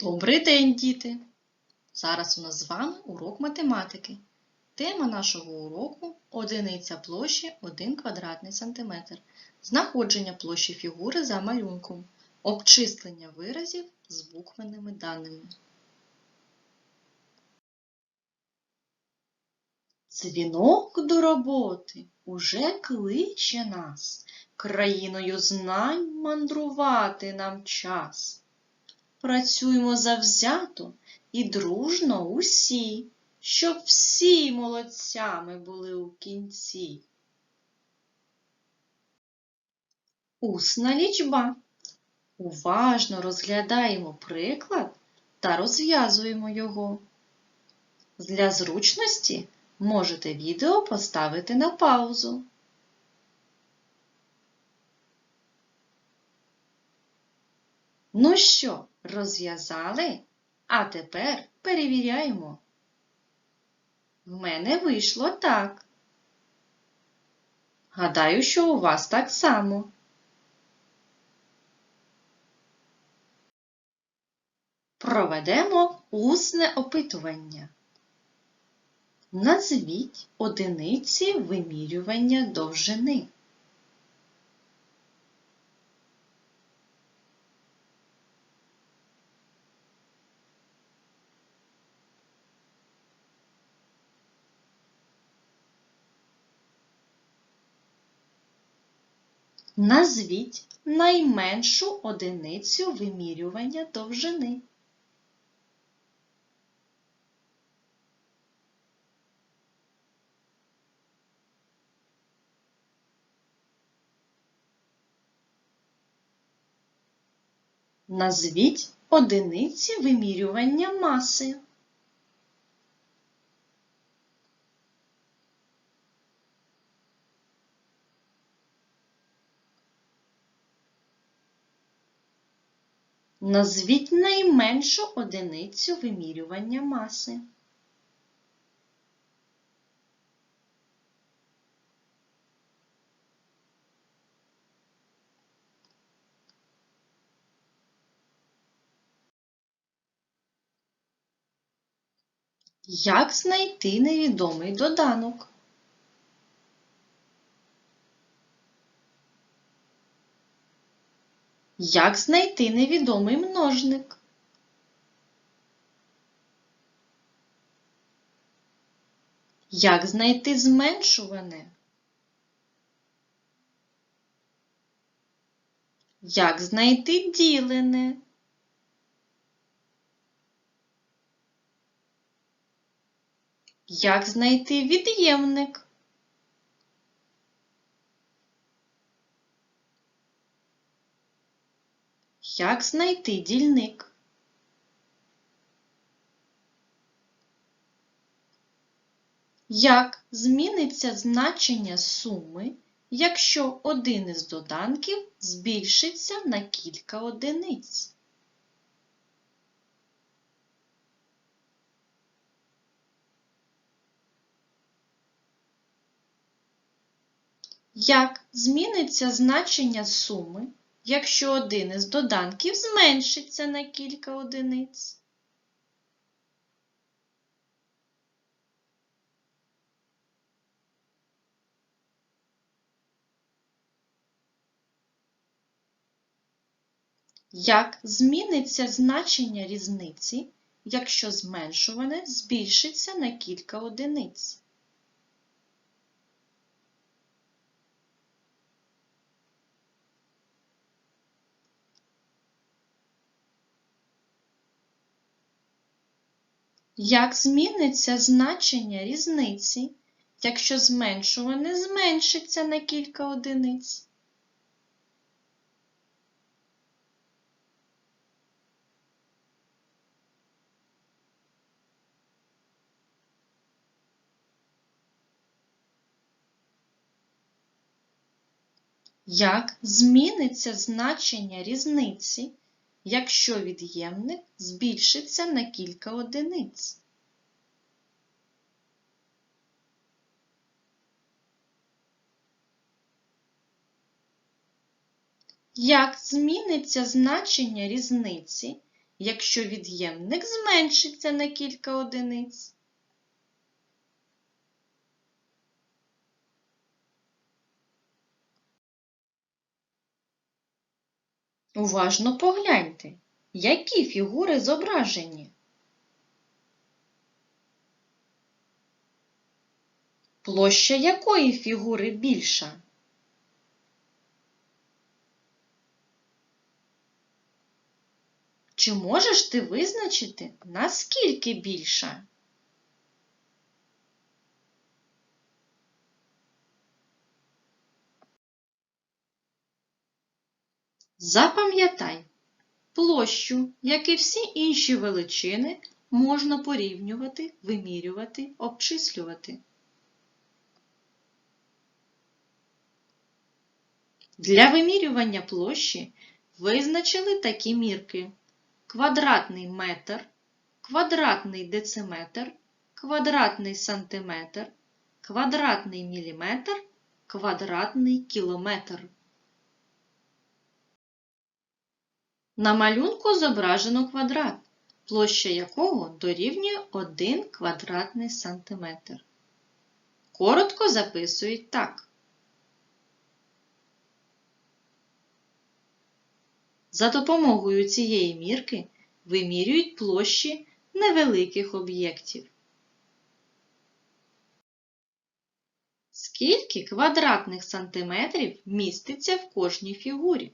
Добрий день, діти! Зараз у нас з вами урок математики. Тема нашого уроку одиниця площі 1 квадратний сантиметр. Знаходження площі фігури за малюнком. Обчислення виразів з буквенними даними. Дзвінок до роботи уже кличе нас. Країною знань мандрувати нам час. Працюємо завзято і дружно усі, щоб всі молодцями були у кінці. Усна лічба. Уважно розглядаємо приклад та розв'язуємо його. Для зручності можете відео поставити на паузу. Ну що, розв'язали? А тепер перевіряємо. В мене вийшло так. Гадаю, що у вас так само. Проведемо усне опитування. Назвіть одиниці вимірювання довжини. Назвіть найменшу одиницю вимірювання довжини. Назвіть одиниці вимірювання маси. Назвіть найменшу одиницю вимірювання маси. Як знайти невідомий доданок? Як знайти невідомий множник? Як знайти зменшуване? Як знайти ділене? Як знайти від'ємник? Як знайти дільник? Як зміниться значення суми, якщо один із доданків збільшиться на кілька одиниць? Як зміниться значення суми, якщо один із доданків зменшиться на кілька одиниць? Як зміниться значення різниці, якщо зменшуване збільшиться на кілька одиниць? Як зміниться значення різниці, якщо зменшуване зменшиться на кілька одиниць? Як зміниться значення різниці, якщо від'ємник збільшиться на кілька одиниць? Як зміниться значення різниці, якщо від'ємник зменшиться на кілька одиниць? Уважно погляньте, які фігури зображені. Площа якої фігури більша? Чи можеш ти визначити, наскільки більша? Запам'ятай, площу, як і всі інші величини, можна порівнювати, вимірювати, обчислювати. Для вимірювання площі визначили такі мірки: квадратний метр, квадратний дециметр, квадратний сантиметр, квадратний міліметр, квадратний кілометр. На малюнку зображено квадрат, площа якого дорівнює 1 квадратний сантиметр. Коротко записують так. За допомогою цієї мірки вимірюють площі невеликих об'єктів. Скільки квадратних сантиметрів міститься в кожній фігурі?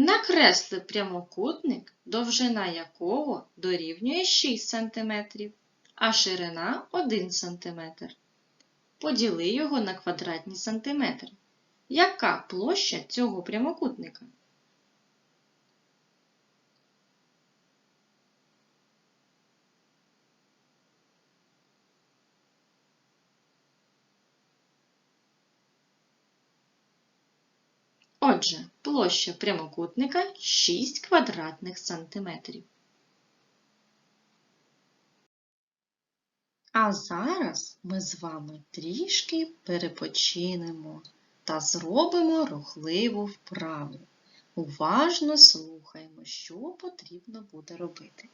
Накресли прямокутник, довжина якого дорівнює 6 см, а ширина 1 см. Поділи його на квадратні сантиметри. Яка площа цього прямокутника? Отже, площа прямокутника 6 квадратних сантиметрів. А зараз ми з вами трішки перепочинемо та зробимо рухливу вправу. Уважно слухаємо, що потрібно буде робити.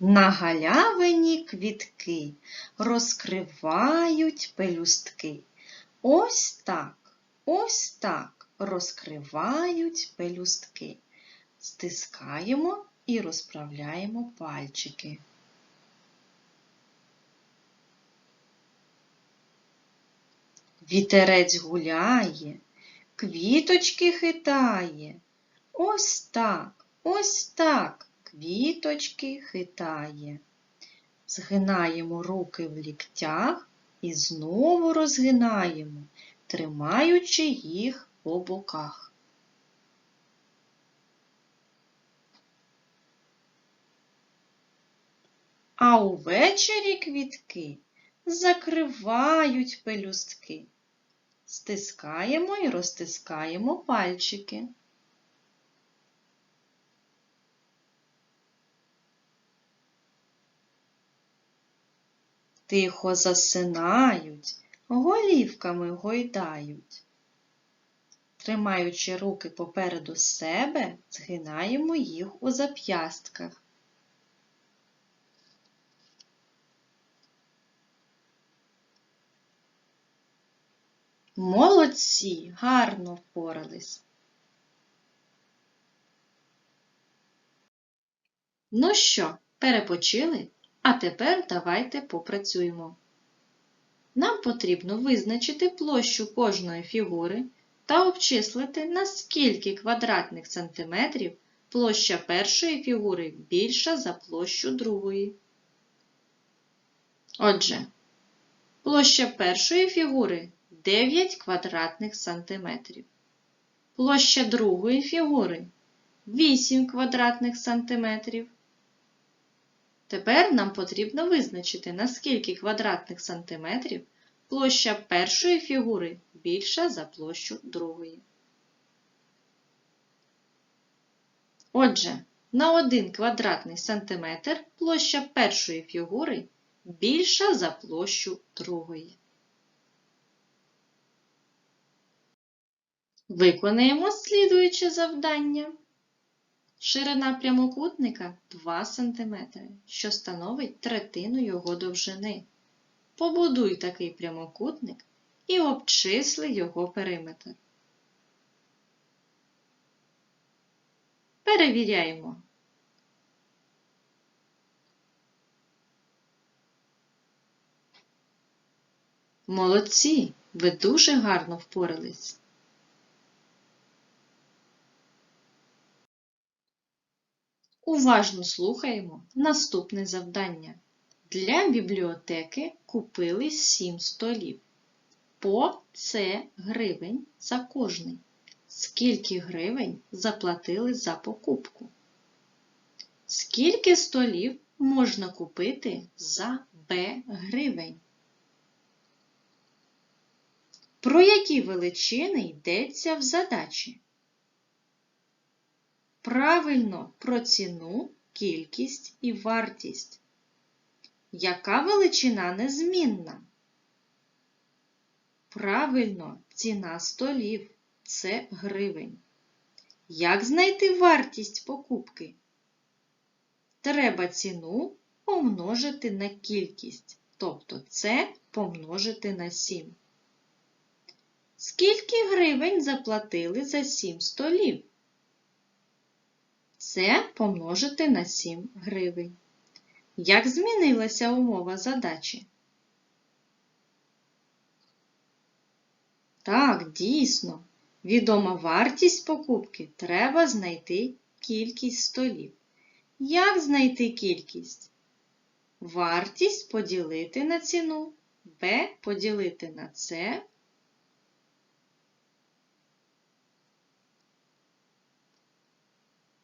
На галявині квітки розкривають пелюстки. Ось так, ось так розкривають пелюстки. Стискаємо і розправляємо пальчики. Вітерець гуляє, квіточки хитає. Ось так, ось так квіточки хитає. Згинаємо руки в ліктях і знову розгинаємо, тримаючи їх по боках. А увечері квітки закривають пелюстки. Стискаємо і розтискаємо пальчики. Тихо засинають, голівками гойдають. Тримаючи руки попереду себе, згинаємо їх у зап'ястках. Молодці, гарно впорались. Ну що, перепочили? А тепер давайте попрацюємо. Нам потрібно визначити площу кожної фігури та обчислити, на скільки квадратних сантиметрів площа першої фігури більша за площу другої. Отже, площа першої фігури 9 квадратних сантиметрів. Площа другої фігури 8 квадратних сантиметрів. Тепер нам потрібно визначити, на скільки квадратних сантиметрів площа першої фігури більша за площу другої. Отже, на 1 квадратний сантиметр площа першої фігури більша за площу другої. Виконаємо слідуюче завдання. Ширина прямокутника 2 см, що становить третину його довжини. Побудуй такий прямокутник і обчисли його периметр. Перевіряємо. Молодці! Ви дуже гарно впорались. Уважно слухаємо наступне завдання. Для бібліотеки купили 7 столів. По це гривень за кожний. Скільки гривень заплатили за покупку? Скільки столів можна купити за Б гривень? Про які величини йдеться в задачі? Правильно про ціну, кількість і вартість. Яка величина незмінна? Правильно, ціна столів це гривень. Як знайти вартість покупки? Треба ціну помножити на кількість, тобто це помножити на 7. Скільки гривень заплатили за 7 столів? Це помножити на 7 гривень. Як змінилася умова задачі? Так, дійсно, відома вартість покупки треба знайти кількість столів. Як знайти кількість? Вартість поділити на ціну, Б поділити на С.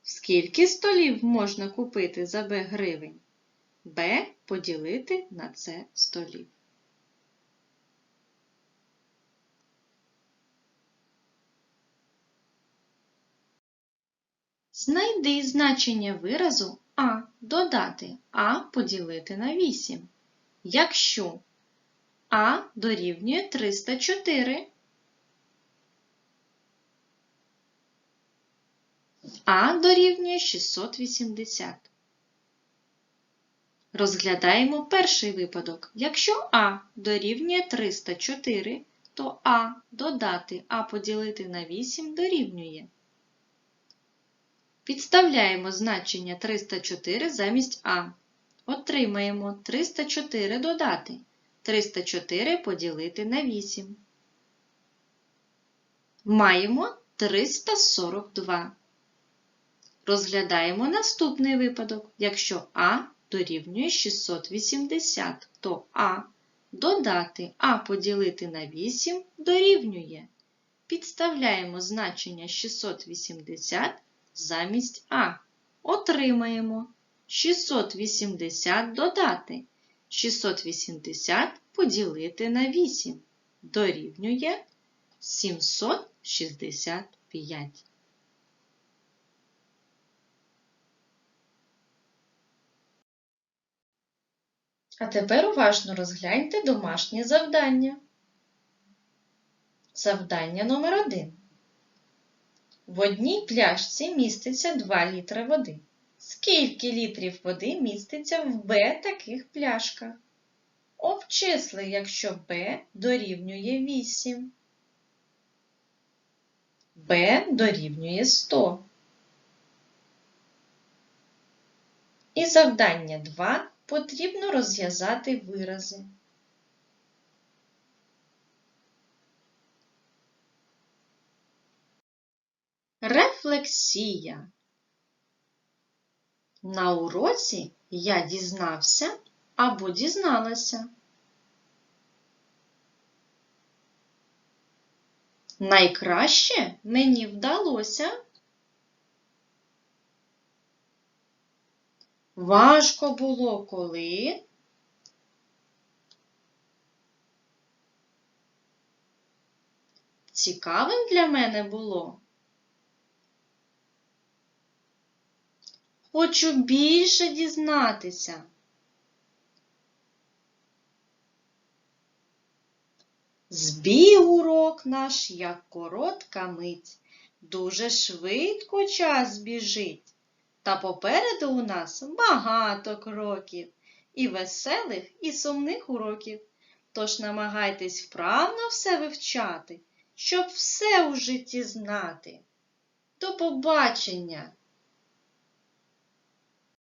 Скільки столів можна купити за Б гривень? Б поділити на С столів. Знайди значення виразу А додати А поділити на 8. Якщо А дорівнює 304, А дорівнює 680. Розглядаємо перший випадок. Якщо А дорівнює 304, то А додати А поділити на 8 дорівнює. Підставляємо значення 304 замість А. Отримаємо 304 додати. 304 поділити на 8. Маємо 342. Розглядаємо наступний випадок. Якщо А дорівнює 680, то А додати А поділити на 8 дорівнює. Підставляємо значення 680 замість А. Отримаємо 680 додати. 680 поділити на 8 дорівнює 765. А тепер уважно розгляньте домашнє завдання. Завдання номер 1. В одній пляшці міститься 2 літри води. Скільки літрів води міститься в Б таких пляшках? Обчисли, якщо Б дорівнює 8. Б дорівнює 100. І завдання 2 потрібно розв'язати вирази. Рефлексія. На уроці я дізнався або дізналася. Найкраще мені вдалося. Важко було коли. Цікавим для мене було. Хочу більше дізнатися. Збіг урок наш, як коротка мить, дуже швидко час біжить. Та попереду у нас багато кроків, і веселих, і сумних уроків. Тож намагайтесь вправно все вивчати, щоб все у житті знати. До побачення!